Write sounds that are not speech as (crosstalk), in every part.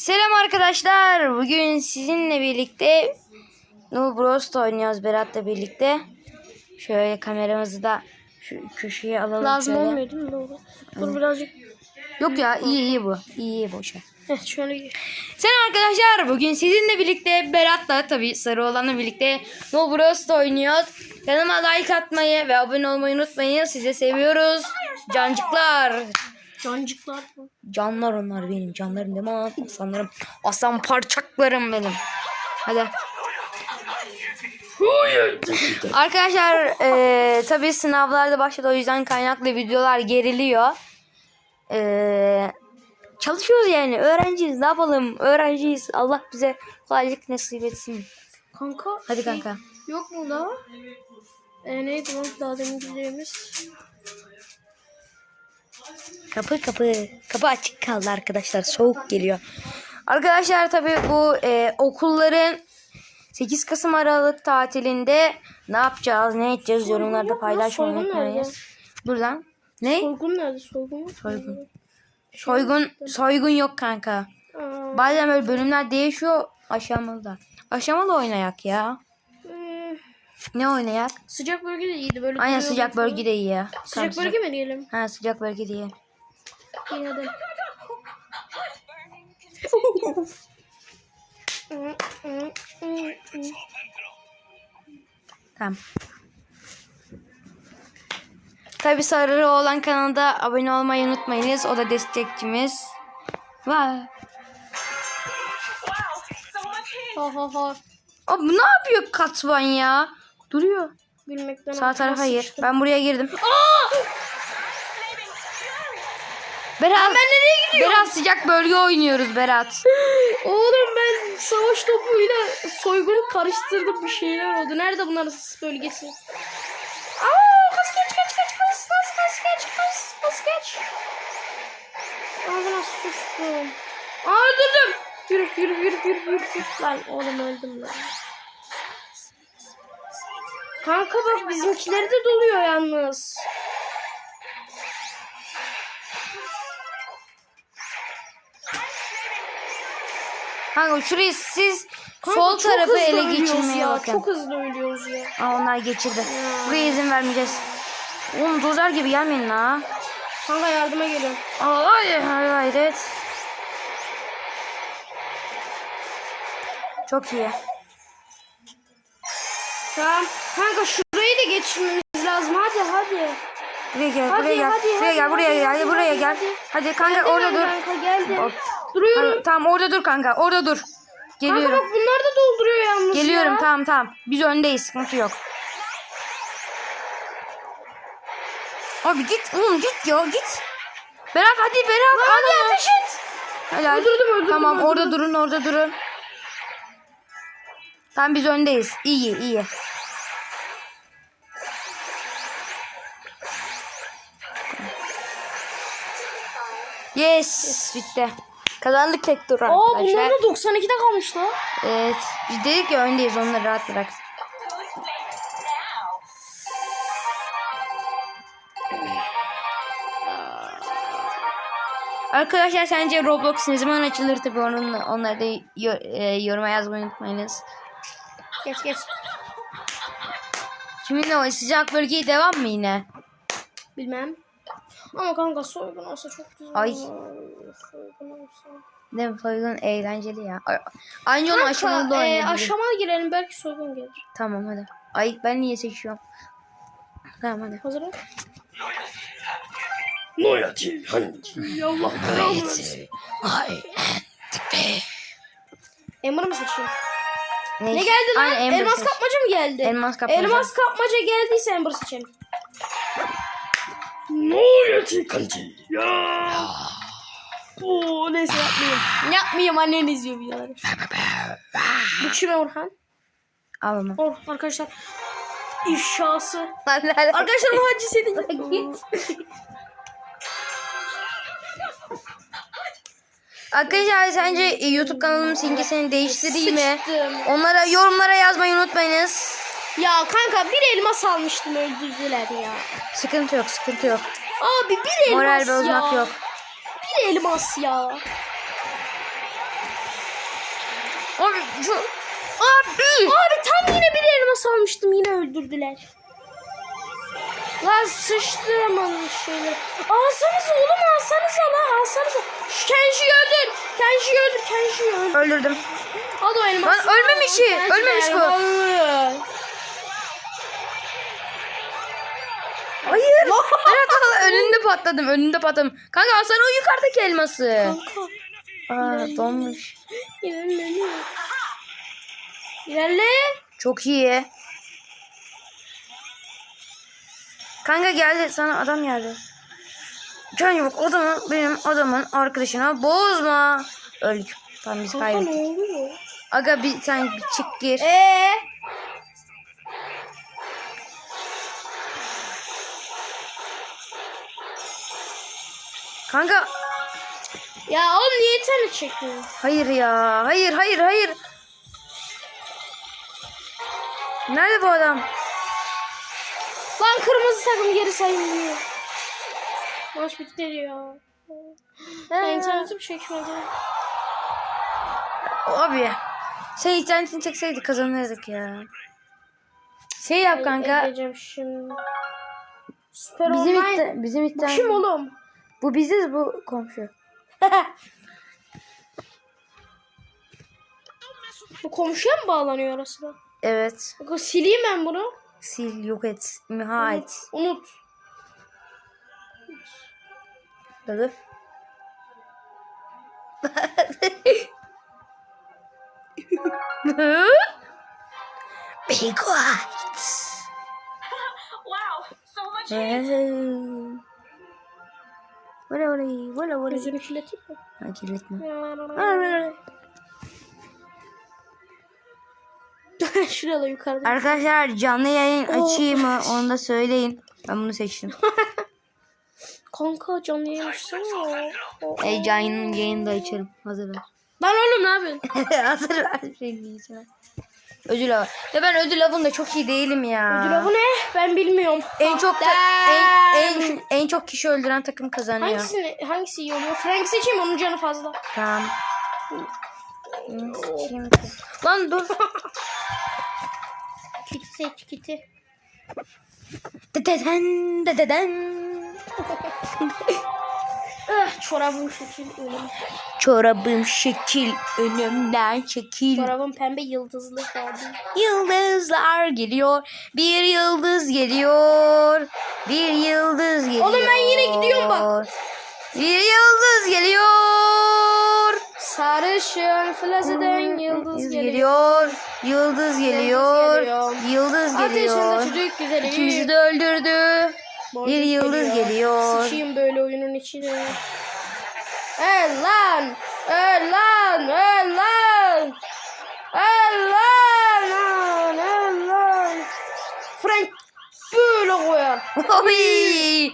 Selam arkadaşlar. Bugün sizinle birlikte Null Bros'ta oynuyoruz Berat'la birlikte. Şöyle kameramızı da şu köşeye alalım Lazım şöyle. olmuyor değil mi? Doğru. Dur birazcık. Yok ya iyi iyi bu. İyi iyi boş ver. Heh, şöyle. Selam arkadaşlar. Bugün sizinle birlikte Berat'la tabii sarı olanla birlikte Null Bros'ta oynuyoruz. Kanalıma like atmayı ve abone olmayı unutmayın. Sizi seviyoruz. Cancıklar. Cancıklar mı? Canlar onlar benim. Canlarım değil mi? lan? Aslanlarım. Aslan parçaklarım benim. Hadi. Arkadaşlar eee tabii sınavlarda başladı o yüzden kaynaklı videolar geriliyor. Eee çalışıyoruz yani öğrenciyiz ne yapalım öğrenciyiz Allah bize kolaylık nasip etsin. Kanka. Hadi şey, kanka. Yok mu daha? E, neydi lan daha demin? Kapı kapı. Kapı açık kaldı arkadaşlar. Soğuk geliyor. Arkadaşlar tabii bu e, okulların 8 Kasım Aralık tatilinde ne yapacağız, ne edeceğiz yorumlarda paylaşmayı soygun unutmayın. Dur lan. Ne? Soygun nerede? Soygun yok. mu? Soygun. Soygun, soygun yok kanka. Aa, Bazen böyle bölümler değişiyor aşamalı da. Aşamalı oynayak ya. Ne oynayak? sıcak bölge de iyiydi. Böyle Aynen sıcak falan. bölgede iyi ya. Tamam, Sıcak bölge mi diyelim? Ha sıcak bölge iyi. İyi hadi. Tamam. Tabi sarı olan kanalda abone olmayı unutmayınız. O da destekçimiz. Vay. ha ha ha. Abi bu ne yapıyor Katvan ya? Duruyor. Gülmekten Sağ tarafa gir. sıçtım. Ben buraya girdim. Berat. ben nereye gidiyorum? Berat sıcak bölge oynuyoruz Berat. (laughs) Oğlum ben savaş topuyla soygunu karıştırdım bir şeyler oldu. Nerede bunların sis bölgesi? Aa, kaç kaç kaç kaç kaç kaç kaç kaç kaç kaç kaç. Ağzına sıçtım. Aa öldürdüm. Yürü yürü yürü yürü. yürü. Lan oğlum öldüm lan. Kanka bak bizimkileri de doluyor yalnız. Kanka şurayı siz Kanka sol tarafı ele geçirmeye ya. bakın. Çok hızlı ölüyoruz ya. Aa, onlar geçirdi. Buraya izin vermeyeceğiz. Oğlum dozer gibi gelmeyin la. Kanka yardıma gelin. Ay hayret. Çok iyi. Tamam. Kanka şurayı da geçirmemiz lazım. Hadi hadi. Buraya gel, Hadi, buraya gel. hadi, buraya hadi, gel, buraya hadi, gel. hadi, Hadi buraya hadi, gel. hadi. Hadi kanka Geldim orada dur. Kanka geldim. Duruyorum. Ha, Tamam orada dur kanka. Orada dur. Kanka Geliyorum. bak bunlar da dolduruyor yalnız Geliyorum ya. tamam tamam. Biz öndeyiz sıkıntı yok. Abi git oğlum git ya git. Berat hadi Berat. Hadi ateş et. Helal. Öldürdüm, öldürdüm, Tamam öldürdüm. orada durun orada durun. Tamam biz öndeyiz. İyi iyi. Yes, bitti. Kazandık tek tur Aa arkadaşlar. bunlar da 92'de kalmış lan. Evet. Biz dedik ya öndeyiz onları rahat bırak. Arkadaşlar sence Roblox ne zaman açılır tabii onun onları da e, yoruma yazmayı unutmayınız. Geç geç. Şimdi ne o sıcak bölgeye devam mı yine? Bilmem. Ama kanka soygun olsa çok güzel. Ay. olur. Soygun olsa. Değil mi? Soygun eğlenceli ya. Ay- Aynı onu aşamalı da e, oynayabiliriz. aşamalı girelim belki soygun gelir. Tamam hadi. Ay ben niye seçiyorum? Tamam hadi. Hazır ol. Loyalty Hunt. Yallah belanı versin. Emre mı seçeyim? Ne geldi lan? Aynen, Elmas seç. kapmaca mı geldi? Elmas kapmaca. Elmas kapmaca geldiyse Ember seçelim. Country. Ya. Oo neyse yapmayayım. Yapmayayım annen izliyor videoları. Bu kime Orhan? Al onu. Or arkadaşlar. İfşası. Arkadaşlar bu hacı senin. Arkadaşlar sence YouTube kanalımın simgesini değiştireyim mi? Onlara yorumlara yazmayı unutmayınız. Ya kanka bir elmas almıştım öldürdüler ya. Sıkıntı yok, sıkıntı yok. Abi bir elmas Moral ya. bozmak yok. Bir elmas ya. Abi şu... Abi. Abi tam yine bir elmas almıştım yine öldürdüler. Lan sıçtım onun şeyleri. Alsanıza oğlum alsanıza lan alsanıza. Şu Kenji'yi öldür. Kenji'yi öldür. Kenji'yi öldür. Öldürdüm. Al o elması. Lan ölmemiş ki, Kenji ölmemiş bu. Hayır. (laughs) Berat önünde patladım. Önünde patladım. Kanka alsana o yukarıdaki elması. Kanka. Aa donmuş. İlerle. İlerle. Çok iyi. Kanka geldi sana adam geldi. Can yok adamı benim adamın arkadaşına bozma. Öldük. Tamam biz Kanka kaybettik. Aga bir sen bir çık gir. Eee? Kanka Ya oğlum niye internet çekmiyor? hayır ya. Hayır hayır hayır. Nerede bu adam? Lan kırmızı takım geri sayın diyor. Maç bitti diyor. Ya internetim çekmedi. Abi. Sen internetini çekseydik kazanırdık ya. Şey yap kanka. Edeceğim şimdi. Süper Bizim online. bizim Bu internet. kim oğlum? Bu biziz bu komşu. Bu komşuya mı bağlanıyor arasına? Evet. Bak sileyim ben bunu. Sil yok et. İmha et. Unut. Dur. (laughs) Be quiet. Wow, so much Vole vole vole vole. Gözünü kirleteyim mi? Ha kirletme. (laughs) Şuraya da yukarıda. Arkadaşlar canlı yayın açayım mı (laughs) onu da söyleyin. Ben bunu seçtim. (laughs) Kanka canlı yemişsene. Ey canlı yayını da açarım. Hazır ver. Lan oğlum ne yapıyorsun? Hazır ver. Şey diyeceğim. Ödül avı. Ya ben ödül avında çok iyi değilim ya. Ödül avı ne? Ben bilmiyorum. En çok da, en, en, en çok kişi öldüren takım kazanıyor. Hangisini, hangisi iyi oluyor? Frank seçeyim onun canı fazla. Tamam. Seçeyim. Lan dur. (laughs) Kiti seç kiti. Dededen dededen. (laughs) Ah, çorabım şekil ölüm. Çorabım şekil önümden çekil. Çorabım pembe yıldızlı kaldı. Yıldızlar geliyor. Bir yıldız geliyor. Bir yıldız geliyor. Oğlum ben yine gidiyorum bak. Bir yıldız geliyor. Sarışın flazeden yıldız geliyor. geliyor. Yıldız geliyor. geliyor. Yıldız Ateşinde geliyor. çocuk güzeli. İkimizi de öldürdü. Boncuk Bir yıldız geliyor. Sıçayım böyle oyunun içine. Öl lan! Öl lan! Öl lan! Öl lan! Lan! Öl lan! Frank böyle koyar. Oy.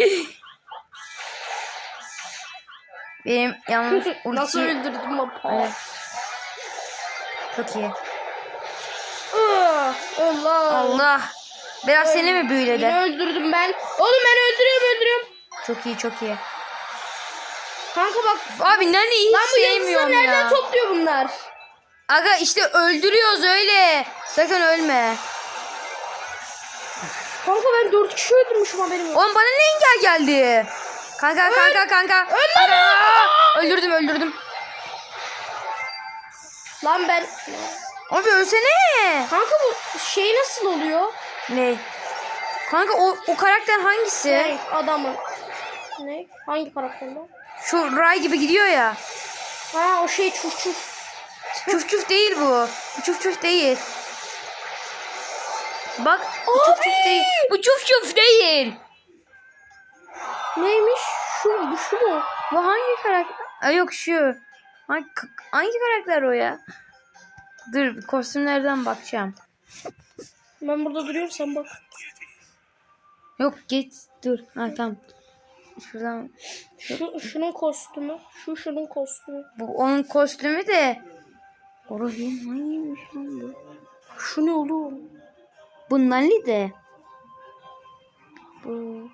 Benim yalnız Nasıl ulti öldürdüm lan? Evet. çok iyi. Ah, Öl lan! Allah. Biraz seni mi büyüledi? Yine öldürdüm ben. Oğlum ben öldürüyorum öldürüyorum. Çok iyi çok iyi. Kanka bak. Abi Nani hiç Lan bu sevmiyorum nereden ya. topluyor bunlar? Aga işte öldürüyoruz öyle. Sakın ölme. Kanka ben dört kişi öldürmüşüm haberim yok. Oğlum bana ne engel geldi? Kanka kanka kanka. Öl lan! Aa, Öldürdüm öldürdüm. Lan ben... Abi ölsene. Kanka bu şey nasıl oluyor? Ne? Kanka o, o karakter hangisi? Ne? Adamın. Ne? Hangi karakterden? Şu Ray gibi gidiyor ya. Ha o şey çuf çuf. Çuf çuf değil bu. Bu çuf çuf değil. Bak bu çuf çuf değil. Bu çuf çuf değil. Neymiş? Şu mu? Bu şu mu? Bu hangi karakter? Ay yok şu. Hangi, hangi karakter o ya? Dur kostümlerden bakacağım. Ben burada duruyorum sen bak. Yok git dur. Ha tamam. Şuradan. Şu, şunun kostümü. Şu şunun kostümü. Bu onun kostümü de. Orayın hangiymiş lan bu? Şu ne oğlum? Bu Nali de. Bu.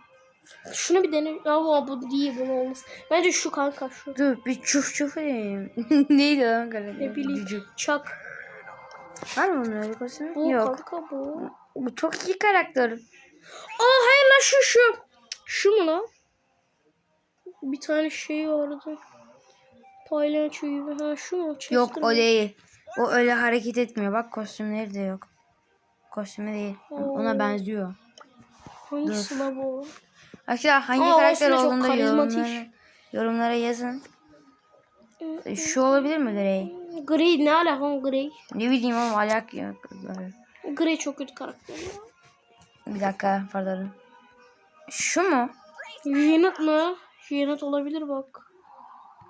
Şunu bir dene. Ama bu değil bunu olmaz. Bence şu kanka şu. Dur bir çuf çuf diyeyim. (laughs) Neydi lan karakter? Ne bileyim. Cücük. Çak. Var mı bunun kostümü? Bu Yok. kanka bu. Bu çok iyi karakter. Aa lan şu şu. Şu mu lan? Bir tane şey vardı. Palyaço gibi. Ha şu mu? Chester Yok o değil. O öyle hareket etmiyor. Bak kostümleri de yok. Kostümü değil. Ona benziyor. Hangisi la bu? Arkadaşlar hangi Ama karakter aslında çok olduğunu da karizmatik. yorumlara, yorumlara yazın. E, Şu olabilir mi Grey? Grey ne alaka Grey? Ne bileyim ama alak yok. Grey çok kötü karakter. ya. Bir dakika pardon. Şu mu? Janet mı? Janet olabilir bak.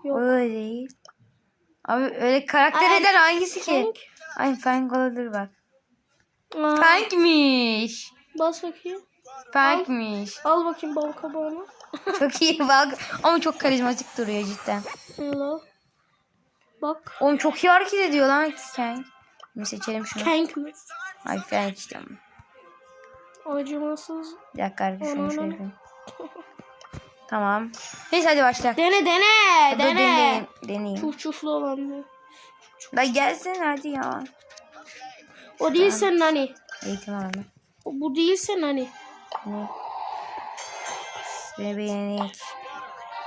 Yok. Öyle değil. Abi öyle karakter Ay, eden hangisi ki? Frank. Ay Frank olabilir bak. Aa, Frank'miş. Bas bakayım. Frank'miş. Al bakayım bal kabağını. Çok iyi bak. Ama çok karizmatik duruyor cidden. Hello. Bak. Oğlum çok iyi hareket ediyor lan Frank. Bir seçelim şunu. Tank mi? Ay Frank işte. Acımasız. Bir dakika arkadaşlar şunu Onu, şöyle onu. yapayım. (laughs) Tamam. Neyse hadi başla. Dene dene. Dur, Dene. deneyeyim. Deneyeyim. Çuf çuflu olan bu. Da gelsin hadi ya. O değil senin hani. Eğitim alanı. O, bu değil senin hani. Ne? Beni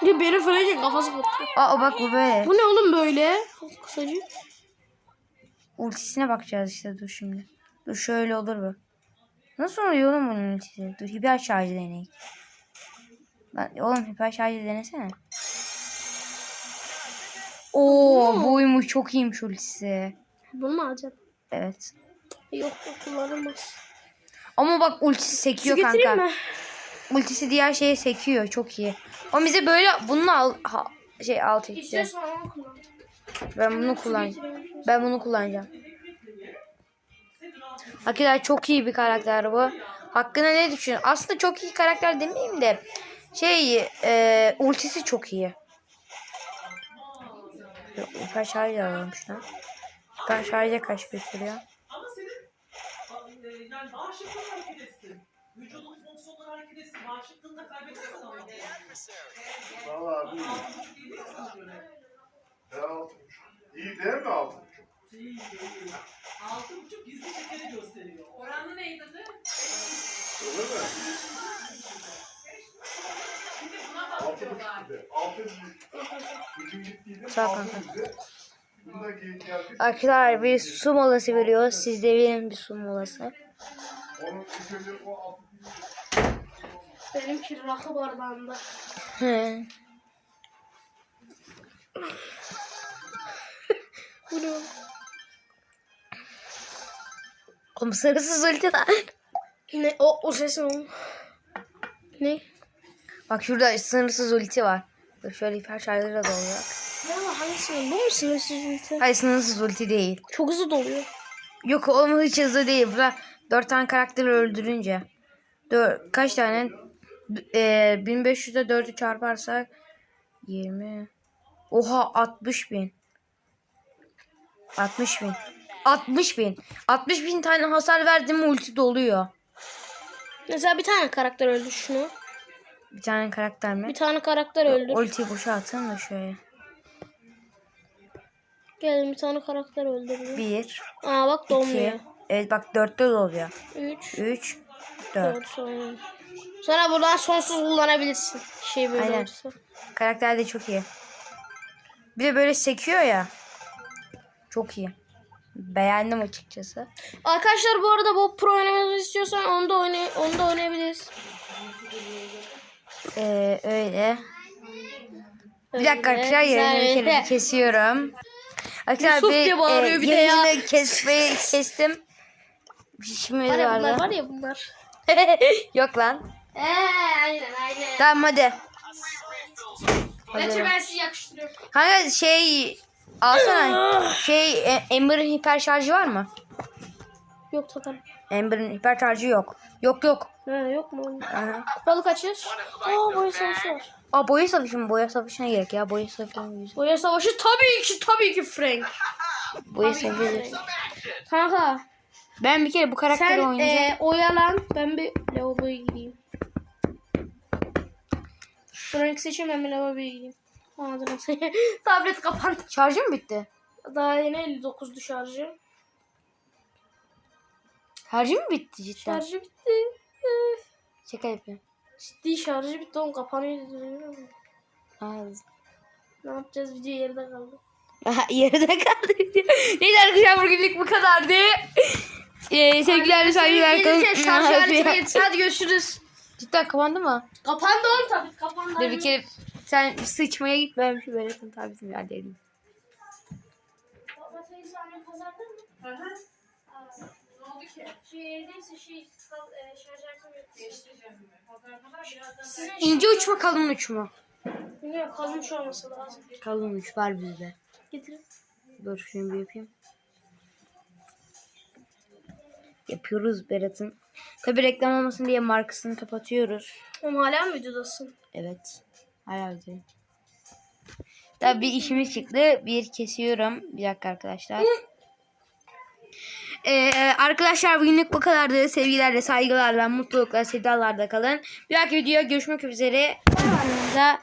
beğenecek. Ya benim Frank'in kafası koptu. Aa bak bu böyle. Bu ne oğlum böyle? Kısacık. Ultisine bakacağız işte dur şimdi. Dur şöyle olur bu. Nasıl oluyor oğlum bunun ultisi? Dur hiper şarjı deneyik. Lan oğlum hiper şarjı denesene. Oo buymuş çok iyiymiş ultisi. Bunu mu alacaksın? Evet. Yok kullanılmaz. Ama bak ultisi sekiyor getireyim kanka. mi? Ultisi diğer şeye sekiyor çok iyi. O bize böyle bununla al, ha, şey alt etti. Kullan. Ben bunu kullanacağım. Ben bunu kullanacağım. Arkadaşlar çok iyi bir karakter bu. Hakkında ne düşün? Aslında çok iyi karakter demeyeyim de şey e, ultisi çok iyi. Hiper şarj alalım şuna. Hiper şarja kaç götürüyor? Ama senin yani bağışıklığın hareket etsin. Vücudun hareket etsin. Bağışıklığını da kaybetmezsen ama. Vallahi abi. Altı buçuk. İyi değil mi altı buçuk? Altı buçuk gizli şekeri gösteriyor. Oranı neydi adı? Öyle mi? Altı buçuk bir de. Altı buçuk. Gücüm gittiydi. Sağ ol altı. Arkadaşlar bir su molası veriyor. Siz de verin bir su molası. Onun ilk önce o altı Benimki rakı bardağında. He. (laughs) Bu ne? oğlum? Oğlum sırasız ulti lan. Ne? O, o ses ne? Ne? Bak şurada sınırsız ulti var. Dur şöyle hiper şarjıyla da olacak. Ya hangisi? Bu mu sınırsız ulti? Hayır sınırsız ulti değil. Çok hızlı doluyor. Yok oğlum hiç hızlı değil. Burada 4 tane karakteri öldürünce. Dör, kaç tane? E, 1500'de 4'ü çarparsak 20. Oha 60 bin. 60 bin. 60 bin. 60 bin tane hasar verdim ulti doluyor. Mesela bir tane karakter öldür şunu. Bir tane karakter mi? Bir tane karakter öldür. Ultiyi boşa atın da şöyle. Gel bir tane karakter öldür. 1, Aa bak 2. dolmuyor. Evet bak 4'te doluyor. 3, 3, 4. 4 sonra. Sonra buradan sonsuz kullanabilirsin. Şey böyle Aynen. olursa. Karakter de çok iyi. Bir de böyle sekiyor ya. Çok iyi. Beğendim açıkçası. Arkadaşlar bu arada bu pro oynamamızı istiyorsan onu da oynay onu da oynayabiliriz. Ee, öyle. Bir dakika arkadaşlar yayını bir kesiyorum. Arkadaşlar Yusuf bir, diye bağırıyor e, bir de ya. yayını kesmeyi kestim. Pişmedi Var var ya bunlar. (laughs) Yok lan. Eee aynen aynen. Tamam hadi. Hadi. ben sizi yakıştırıyorum. Kanka şey alsana. şey e, Ember'ın hiper şarjı var mı? Yok tatar. Ember'ın hiper şarjı yok. Yok yok. Ha, yok mu? onun? Aha. Kupalı kaçır? Aa boya savaşı var. Aa boya savaşı mı? Boya savaşına gerek ya. Boya güzel. Boya savaşı tabii ki tabii ki Frank. Boya savaşı. Kanka Ben bir kere bu karakteri sen oynayacağım. e, oyalan ben bir lavaboya gideyim. Seçeyim ben bir lavaboya gideyim. Anladım. (laughs) Tablet kapandı. Şarjı mı bitti? Daha yeni 59'du şarjı. Şarjı mı bitti cidden? Şarjı bitti. Şaka yapıyorum. Ciddi şarjı bitti oğlum kapanıyor. dedi. Az. Ne yapacağız video yarıda kaldı. (laughs) Yarıda kaldı. Neyse arkadaşlar bugünlük bu kadardı. Ee, sevgiler getir. (laughs) Hadi görüşürüz. Cidden kapandı mı? Kapandı oğlum tabii kapandı. Dur bir kere sen sıçmaya git ben şu veresin tabii şimdi hadi edeyim. Bataryayı annem pazarda mı? Hı hı. Ne oldu ki? Şey şey kal- e, İnce uç mu kalın uç mu? Bilmiyorum kalın şu olması lazım. Kalın uç var bizde. Getirin. Dur şunu bir yapayım. Yapıyoruz Berat'ın. Tabi reklam olmasın diye markasını kapatıyoruz. Oğlum hala mı videodasın? Evet. Hala öyle. Tabi bir işimiz çıktı. Bir kesiyorum. Bir dakika arkadaşlar. Ee, arkadaşlar bugünlük bu kadardı. Sevgilerle, saygılarla, mutlulukla, sevdalarla kalın. Bir dahaki videoya görüşmek üzere. Kanalımıza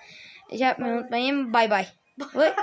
şey yapmayı unutmayın. Bay bay. (laughs)